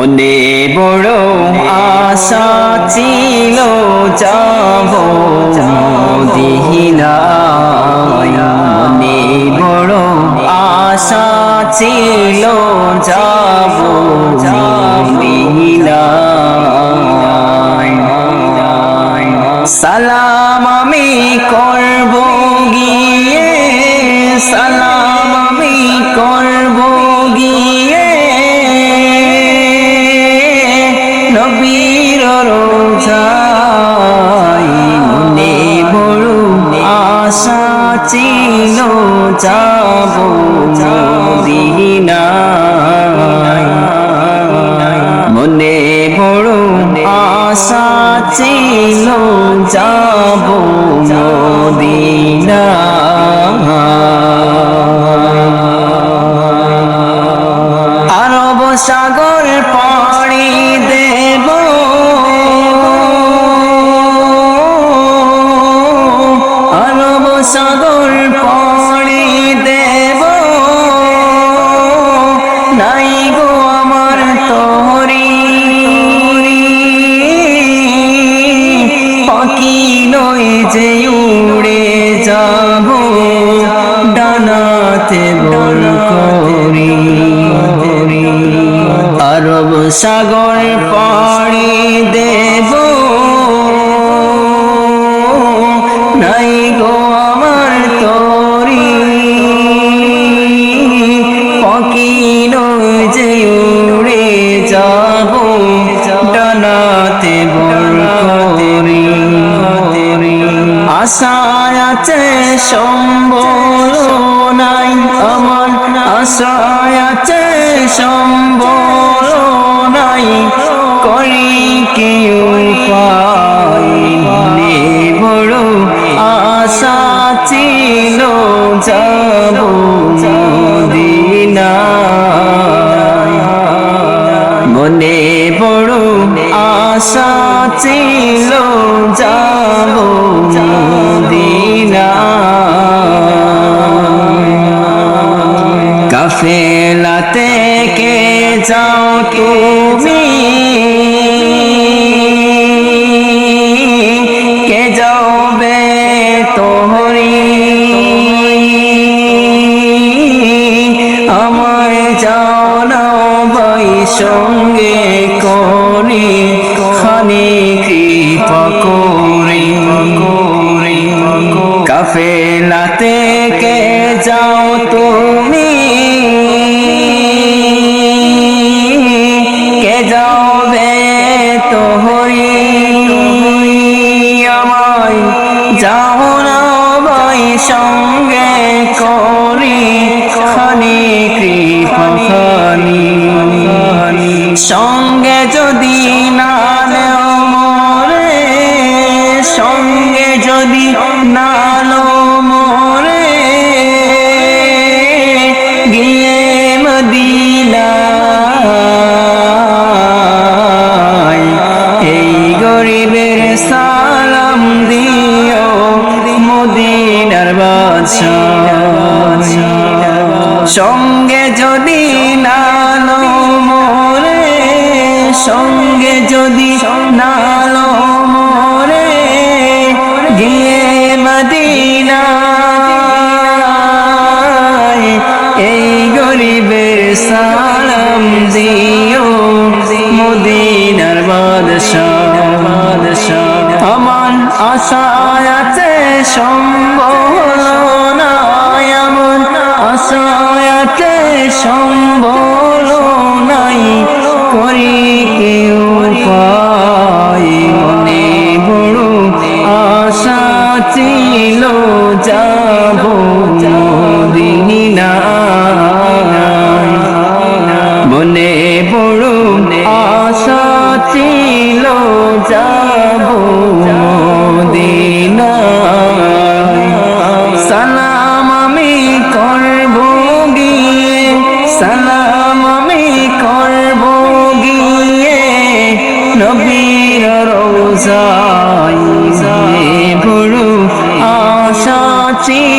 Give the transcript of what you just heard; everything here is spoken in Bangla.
মনে বড় আশা ছিল যাব মদিনায়। মনে বড় আশা ছিল যাব মদিনায়। সালাম নবীর রোজাই মনে বড় আশা ছিল যাব মদিনায়। মনে বড় আশা ছিল যাব মদিনায়। আরব সাগর সাগর পাড়ি দেব। নাই গো আমার তোরি পাখি নয় যে উড়ে যাব। ডানাতে বল করি। আরব সাগর পাড়ি সম্বল নাই আমার আশায় আছে সম্বল নাই করি কি উপায় বড় আশা ছিল, যাব মনে বড় আশা ছিল, যাব তুমি কে যাবে তোহরি? আমায় জানাও বাই সঙ্গে করি খানি কৃপা করি। সঙ্গে যদি না লো মোরে, সঙ্গে যদি না লো মোরে, গিয়ে মদিনায় এই গরিবের সালাম দিও, মদিনার বাদশাহ বাদশাহ। আমার আশায় আছে সম্বল নাই এমন আশায় সম্বল নাই করি কেউ পাই মনে। বড় আশা সালাম আমি করব গিয়ে নবীর রোজায়। ভুরু আশা ছিল